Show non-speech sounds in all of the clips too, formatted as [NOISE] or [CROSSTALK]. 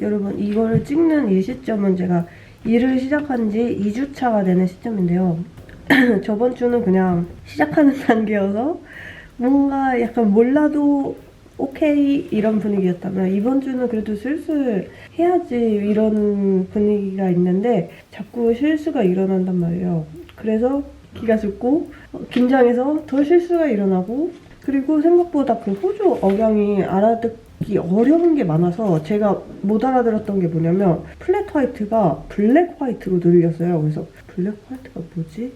여러분 이거를 찍는 이 시점은 제가 일을 시작한 지 2주차가 되는 시점인데요. [CLEARS THROAT] 저번 주는 그냥 시작하는 [LAUGHS] 단계여서 뭔가 약간 몰라도 오케이 이런 분위기였다면 이번 주는 그래도 슬슬 해야지 이런 분위기가 있는데 자꾸 실수가 일어난단 말이에요. 그래서 기가 죽고 어, 긴장해서 더 실수가 일어나고 그리고 생각보다 그 호주 억양이 알아듣 기 어려운 게 많아서 제가 못 알아들었던 게 뭐냐면 플랫 화이트가 블랙 화이트로 들렸어요. 그래서 블랙 화이트가 뭐지?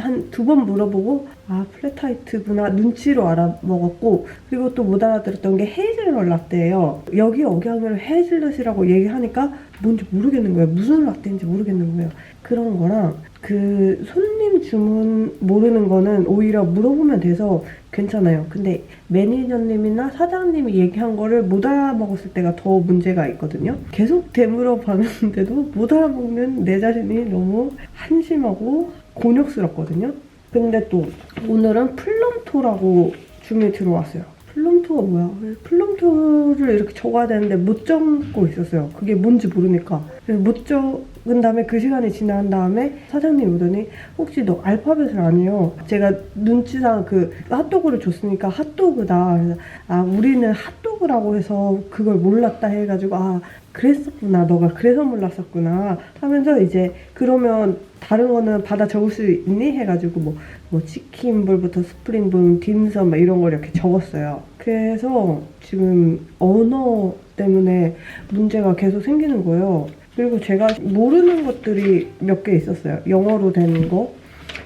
한 두 번 물어보고 아 플랫 화이트구나 눈치로 알아먹었고 그리고 또 못 알아들었던 게 헤이즐넛 라떼예요. 여기 억양을 헤이즐넛이라고 얘기하니까 뭔지 모르겠는 거예요. 무슨 라떼인지 모르겠는 거예요. 그런 거랑 그 손님 주문 모르는 거는 오히려 물어보면 돼서 괜찮아요. 근데 매니저님이나 사장님이 얘기한 거를 못 알아먹었을 때가 더 문제가 있거든요. 계속 되물어 봤는데도 못 알아먹는 내 자신이 너무 한심하고 곤욕스럽거든요. 근데 또 오늘은 플럼토라고 주문이 들어왔어요. 플럼토가 뭐야? 플럼토를 이렇게 적어야 되는데 못 적고 있었어요. 그게 뭔지 모르니까. 못 적은 다음에 그 시간이 지난 다음에 사장님이 오더니 혹시 너 알파벳을 아니요? 제가 눈치상 그 핫도그를 줬으니까 핫도그다. 그래서 아 우리는 핫도그 라고 해서 그걸 몰랐다 해가지고 아 그랬었구나. 너가 그래서 몰랐었구나. 하면서 이제 그러면 다른 거는 받아 적을 수 있니? 해가지고 뭐, 뭐 치킨볼부터 스프링볼, 딤섬 막 이런 걸 이렇게 적었어요. 그래서 지금 언어 때문에 문제가 계속 생기는 거예요. 그리고 제가 모르는 것들이 몇 개 있었어요. 영어로 된 거.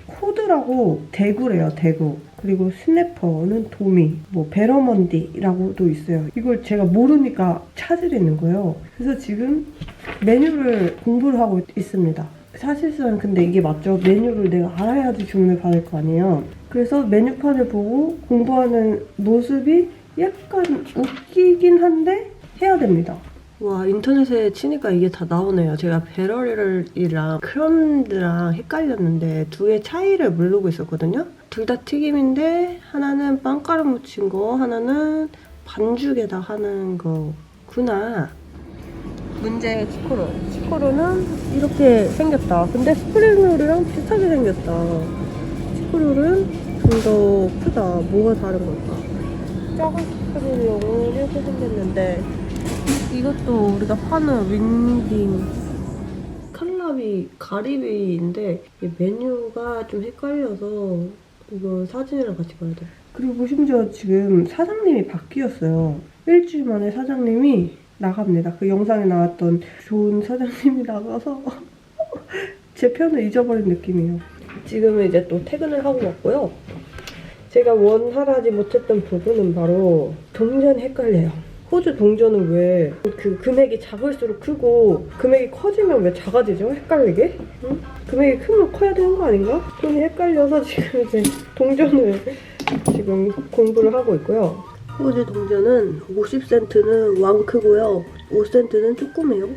코드라고 대구래요, 대구. 그리고 스냅퍼는 도미, 뭐 베러먼디라고도 있어요. 이걸 제가 모르니까 찾으려는 거예요. 그래서 지금 메뉴를 공부를 하고 있습니다. 사실상 근데 이게 맞죠? 메뉴를 내가 알아야지 주문을 받을 거 아니에요. 그래서 메뉴판을 보고 공부하는 모습이 약간 웃기긴 한데 해야 됩니다. 와 인터넷에 치니까 이게 다 나오네요. 제가 베럴이랑 크럼드랑 헷갈렸는데 두 개 차이를 모르고 있었거든요. 둘 다 튀김인데 하나는 빵가루 묻힌 거, 하나는 반죽에다 하는 거구나. 문제 치코로. 치코로는 이렇게 생겼다. 근데 스프링롤이랑 비슷하게 생겼다. 치코롤은 좀더 크다. 뭐가 다른 걸까? 작은 스프링롤은 이렇게 생겼는데 이것도 우리가 파는 윈딩 칼라비 가리비인데 이 메뉴가 좀 헷갈려서 이거 사진이랑 같이 봐야 돼. 그리고 심지어 지금 사장님이 바뀌었어요. 일주일 만에 사장님이 나갑니다. 그 영상에 나왔던 좋은 사장님이 나가서 [LAUGHS] 제 편을 잊어버린 느낌이에요. 지금은 이제 또 퇴근을 하고 왔고요. 제가 원활하지 못했던 부분은 바로 동전이 헷갈려요. 호주 동전은 왜 그 금액이 작을수록 크고 금액이 커지면 왜 작아지죠? 헷갈리게? 응? 금액이 크면 커야 되는 거 아닌가? 돈이 헷갈려서 지금 이제 동전을 지금 공부를 하고 있고요. 호주 동전은 50센트는 왕 크고요. 5센트는 조그매요.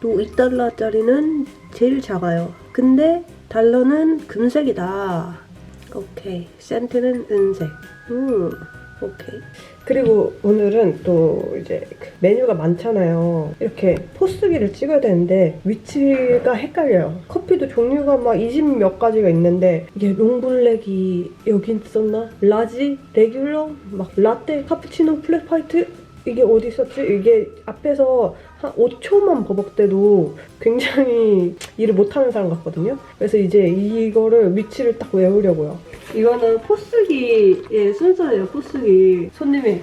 또 2달러짜리는 제일 작아요. 근데 달러는 금색이다. 오케이. 센트는 은색. 음, 오케이. 그리고 오늘은 또 이제 그 메뉴가 많잖아요. 이렇게 포스기를 찍어야 되는데 위치가 헷갈려요. 커피도 종류가 막 20 몇 가지가 있는데 이게 롱블랙이 여기 있었나? 라지? 레귤러? 막 라떼? 카푸치노? 플랫 화이트? 이게 어디 있었지? 이게 앞에서 한 5초만 버벅대도 굉장히 일을 못하는 사람 같거든요. 그래서 이제 이거를 위치를 딱 외우려고요. 이거는 포스기의 순서예요, 포스기. 손님이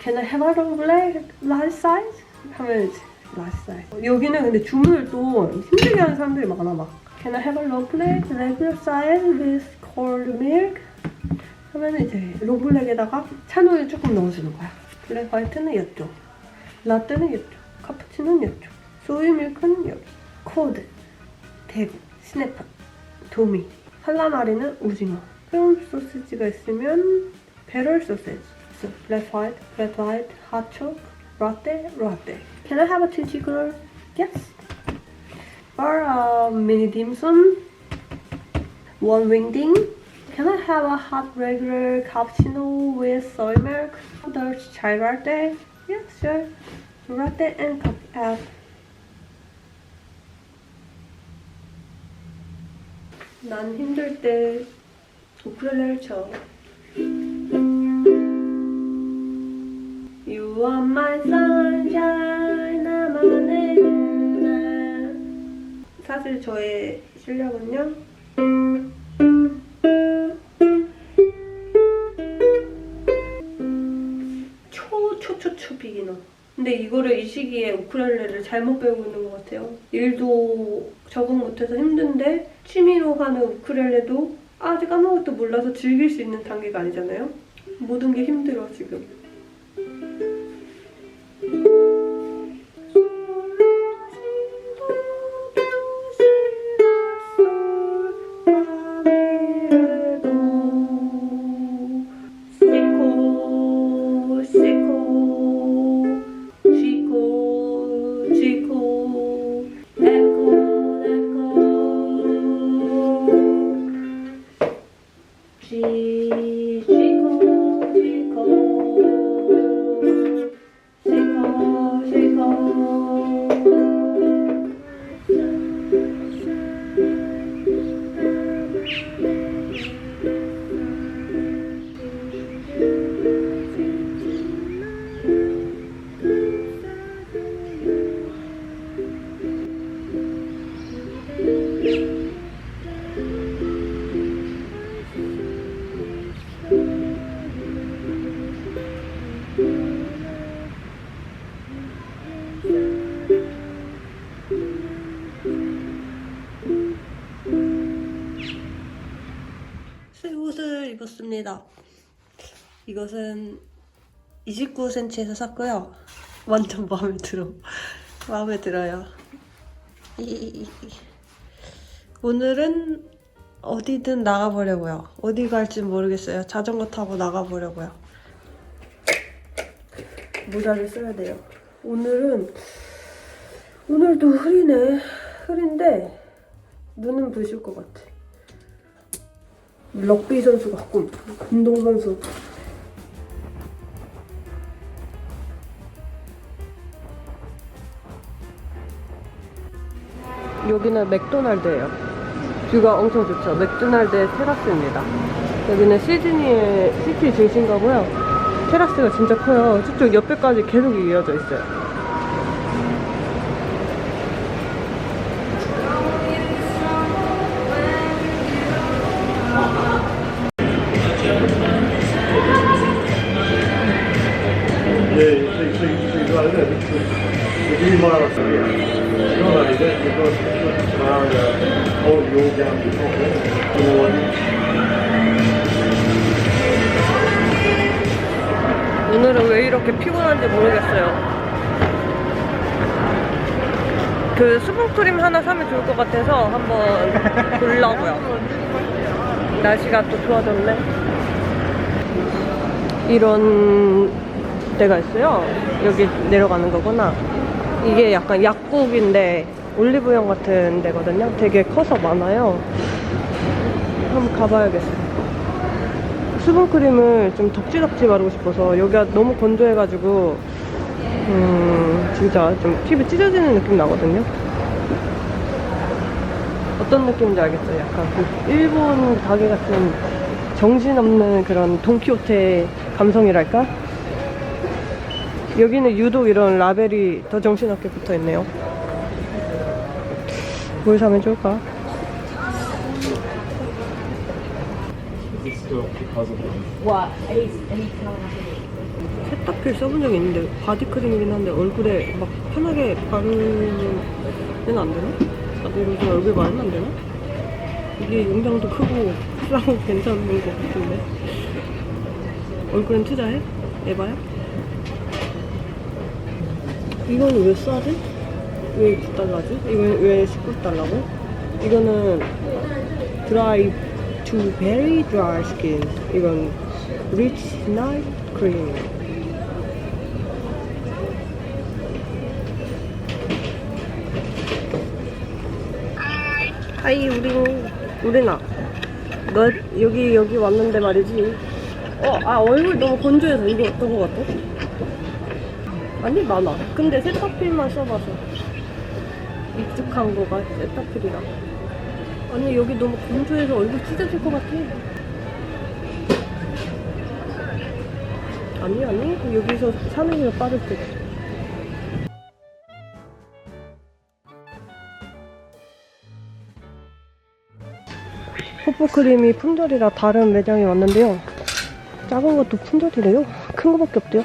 Can I have a black large size? 하면 large size. 여기는 근데 주문을 또 힘들게 하는 사람들이 많아 막 Can I have a black regular size with cold milk? 하면 이제 롱블랙에다가 찬우유 조금 넣어주는 거야. 블랙 화이트는 이쪽, 라떼는 이쪽, 카푸치노는 이쪽, 소유 밀크는 여기, 코드, 대구, 스냅파, 도미, 칼라마리는 오징어, 크림 소시지가 있으면 배럴 소시지, so 블랙 화이트, 블랙 화이트, 핫초크, 라떼, 라떼. Can I have a two chicken? Yes. Or a mini dim sum, one wingding. Can I have a hot regular cappuccino with soy milk? Dutch chai latte? Yes, sure. 라떼 앤 커피 난 힘들 때 우쿨렐레를 쳐. You are my sunshine 나만의 누나. 사실 저의 실력은요? 초 초 초 초 비기너. 근데 이거를 이 시기에 우쿨렐레를 잘못 배우고 있는 것 같아요. 일도 적응 못해서 힘든데 취미로 하는 우쿨렐레도 아직 아무것도 몰라서 즐길 수 있는 단계가 아니잖아요. 모든 게 힘들어 지금 입었습니다. 이것은 29cm에서 샀고요. 완전 마음에 들어. [LAUGHS] 마음에 들어요. 오늘은 어디든 나가보려고요. 어디 갈지 모르겠어요. 자전거 타고 나가보려고요. 모자를 써야 돼요. 오늘은 오늘도 흐리네. 흐린데 눈은 부실 것 같아. 럭비 선수 같고 운동 선수. 여기는 맥도날드예요. 뷰가 엄청 좋죠. 맥도날드의 테라스입니다. 여기는 시드니의 시티 중심가고요. 테라스가 진짜 커요. 저쪽 옆에까지 계속 이어져 있어요. 피곤한지 모르겠어요. 그 수분크림 하나 사면 좋을 것 같아서 한번 보려고요. 날씨가 또 좋아졌네. 이런 데가 있어요. 여기 내려가는 거구나. 이게 약간 약국인데 올리브영 같은 데거든요. 되게 커서 많아요. 한번 가봐야겠어요. 수분크림을 좀 덕지덕지 바르고 싶어서 여기가 너무 건조해가지고 음 진짜 좀 피부 찢어지는 느낌 나거든요. 어떤 느낌인지 알겠어요? 약간 그 일본 가게 같은 정신없는 그런 돈키호테 감성이랄까? 여기는 유독 이런 라벨이 더 정신없게 붙어 있네요. 뭘 사면 좋을까? He's telling us 세탁필 써본 적이 있는데 바디크림이긴 한데 얼굴에 막 편하게 바르면 안 되나? 나도 요즘 얼굴 바르면 안 되나? 이게 용량도 크고 싸고 [LAUGHS] 괜찮은 것 같은데 얼굴엔 투자해? 에바야? 이거는 왜 싸지? 왜 9달러지? 이건 왜 19달러고? 이거는 드라이 to very dry skin 이건 rich night cream 하이 우린 우리나 너 여기 여기 왔는데 말이지 어아 얼굴 너무 건조해서 이거 어떤 거 같아? 아니 많아. 근데 세타필만 써봐서 익숙한 거가 세타필이라. 아니 여기 너무 건조해서 얼굴 찢어질 것 같아. 아니 아니 여기서 사는 게 빠를 듯. 뽀뽀크림이 품절이라 다른 매장에 왔는데요. 작은 것도 품절이래요. 큰 거밖에 없대요.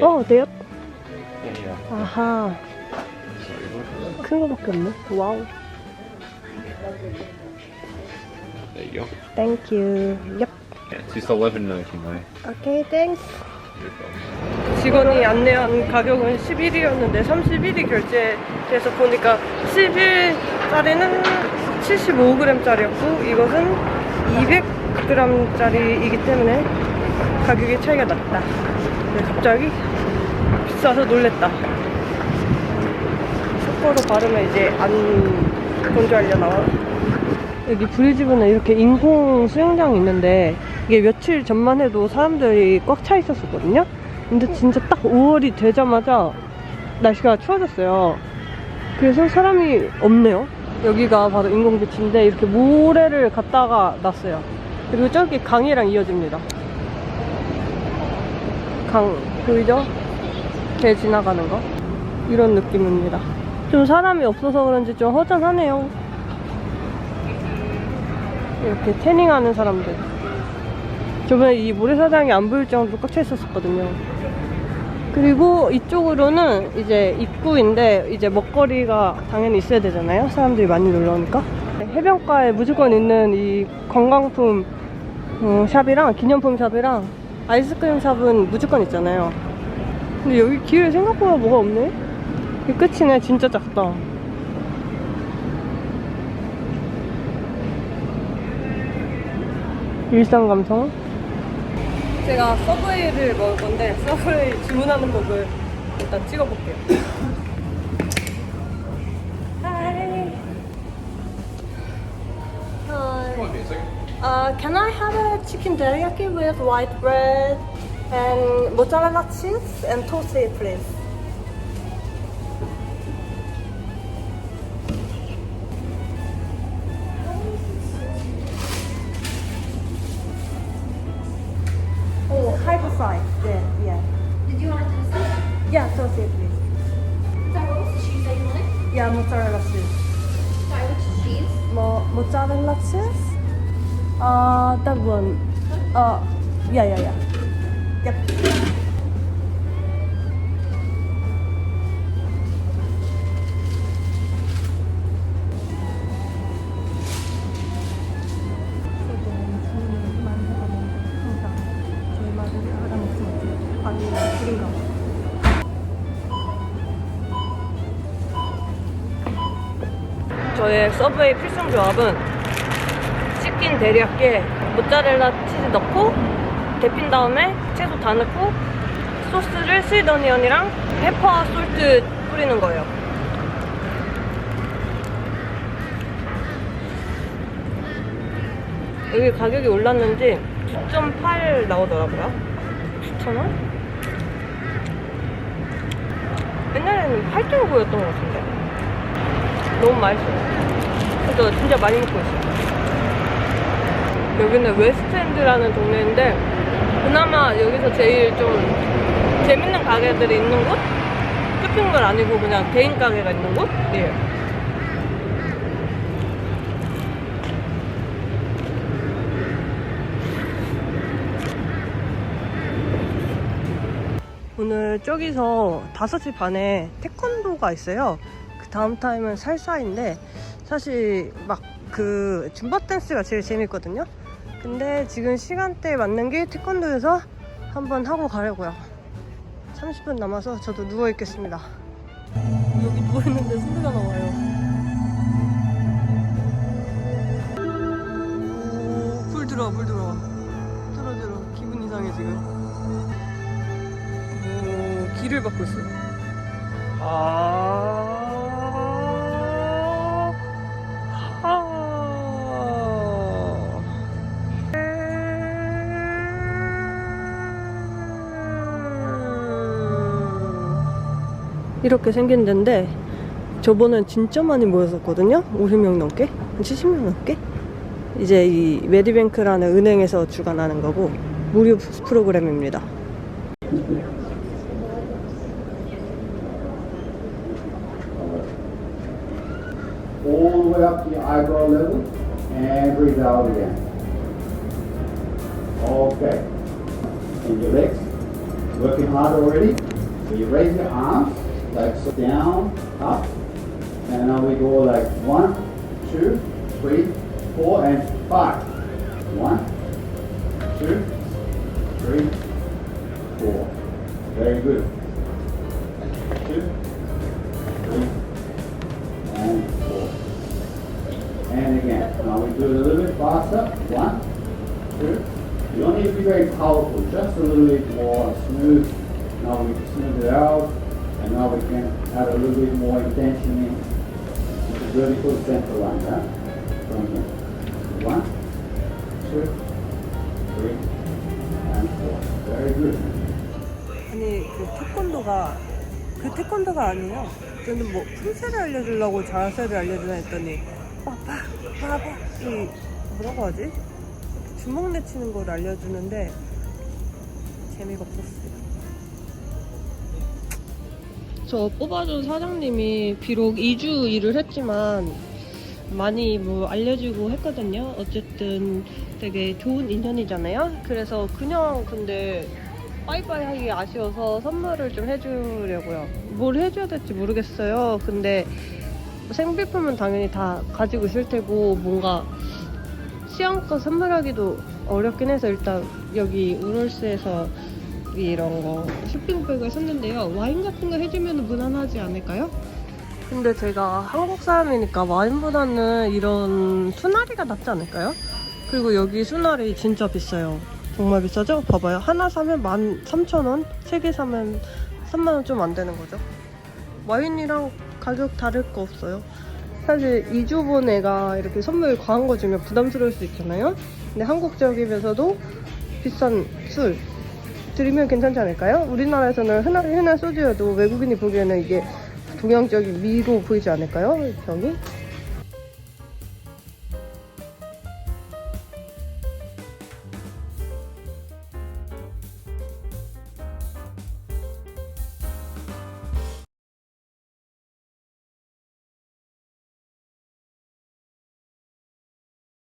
어, yeah. 아하. 큰 거밖에 없네. 와우. There you go. 땡큐. 얍. Yeah, it's just eleven ninety nine. 오케이, 땡스. 직원이 안내한 가격은 11이었는데 31이 결제돼서 보니까 11짜리는 75g짜리였고 이것은 200g짜리이기 때문에 가격의 차이가 났다. 근데 갑자기 비싸서 놀랬다. 속보로 바르면 이제 안 건조하려나. 여기 브리즈번에 이렇게 인공 수영장이 있는데 이게 며칠 전만 해도 사람들이 꽉 차 있었었거든요. 근데 진짜 딱 5월이 되자마자 날씨가 추워졌어요. 그래서 사람이 없네요. 여기가 바로 인공비치인데 이렇게 모래를 갖다가 놨어요. 그리고 저기 강이랑 이어집니다. 강 보이죠? 배 지나가는 거 이런 느낌입니다. 좀 사람이 없어서 그런지 좀 허전하네요. 이렇게 태닝하는 사람들. 저번에 이 모래사장이 안 보일 정도로 꽉 차 있었었거든요. 그리고 이쪽으로는 이제 입구인데 이제 먹거리가 당연히 있어야 되잖아요. 사람들이 많이 놀러 오니까. 해변가에 무조건 있는 이 관광품 어, 샵이랑 기념품 샵이랑 아이스크림 샵은 무조건 있잖아요. 근데 여기 길에 생각보다 뭐가 없네? 이게 끝이네. 진짜 작다. 일상 감성. 제가 서브웨이를 먹을 건데 서브웨이 주문하는 법을 일단 찍어볼게요. Hi. Hi. Uh, can I have a chicken teriyaki with white bread and mozzarella cheese and toasted, please? Mo- mozzarella cheese? Uh, that one. Uh, yeah, yeah, yeah. Yep. 저의 서브웨이 필 승 조합은 치킨 데리야끼에 모짜렐라 치즈 넣고 데핀 다음에 채소 다 넣고 소스를 스윗 어니언이랑 페퍼 솔트 뿌리는 거예요. 여기 가격이 올랐는지 9.8 나오더라고요. 9,000원? 옛날에는 8.9였던 것 같은데. 너무 맛있어요. 그래서 진짜 많이 먹고 있어요. 여기는 웨스트엔드라는 동네인데 그나마 여기서 제일 좀 재밌는 가게들이 있는 곳? 쇼핑몰 아니고 그냥 개인 가게가 있는 곳? 예. 오늘 저기서 5시 반에 태권도가 있어요. 그 다음 타임은 살사인데 사실 막 그 줌바 댄스가 제일 재밌거든요. 근데 지금 시간대에 맞는 게 태권도여서 한번 하고 가려고요. 30분 남아서 저도 누워 있겠습니다. 여기 누워 있는데 소리가 나와요. 오, 불 들어와, 불 들어와. 들어 들어. 기분 이상해 지금. 오, 길을. 아. 아. 이렇게 생긴 데인데 저번엔 진짜 많이 모였었거든요. 50명 넘게? 한 70명 넘게? 이제 이 메디뱅크라는 은행에서 주관하는 거고 무료 프로그램입니다. Okay. And your legs, working hard already. So you raise your arms, like so down, up, and now we go like one, two, three, four, and five. One, two, three, four. Very good. Two, three, and four. And again. Now we do it a little bit faster. One, two. You don't need to be very powerful, just a little bit more smooth. Now we smooth it out, add a little bit more intention in the vertical center line, yeah? From here. One, two, three, and four. Very good. 아니 그 태권도가 그 태권도가 아니에요. 저는 뭐 풀세를 알려주려고 자세를 알려주나 했더니 빠빠 빠빠 이 뭐라고 하지? 주먹 내치는 걸 알려주는데 재미가 없었어요. 저 뽑아준 사장님이 비록 2주 일을 했지만 많이 뭐 알려주고 했거든요. 어쨌든 되게 좋은 인연이잖아요. 그래서 그냥 근데 빠이빠이 하기 아쉬워서 선물을 좀 해주려고요. 뭘 해줘야 될지 모르겠어요. 근데 생필품은 당연히 다 가지고 있을 테고 뭔가 시험껏 선물하기도 어렵긴 해서 일단 여기 우롤스에서 이런 거 쇼핑백을 샀는데요. 와인 같은 거 해주면 무난하지 않을까요? 근데 제가 한국 사람이니까 와인보다는 이런 수나리가 낫지 않을까요? 그리고 여기 수나리 진짜 비싸요. 정말 비싸죠? 봐봐요. 하나 사면 13,000원? 세 개 사면 3만원 좀 안 되는 거죠. 와인이랑 가격 다를 거 없어요. 사실 2주 본 애가 이렇게 선물 과한 거 주면 부담스러울 수 있잖아요? 근데 한국적이면서도 비싼 술 드리면 괜찮지 않을까요? 우리나라에서는 흔한, 흔한 소주여도 외국인이 보기에는 이게 동양적인 미로 보이지 않을까요? 병이?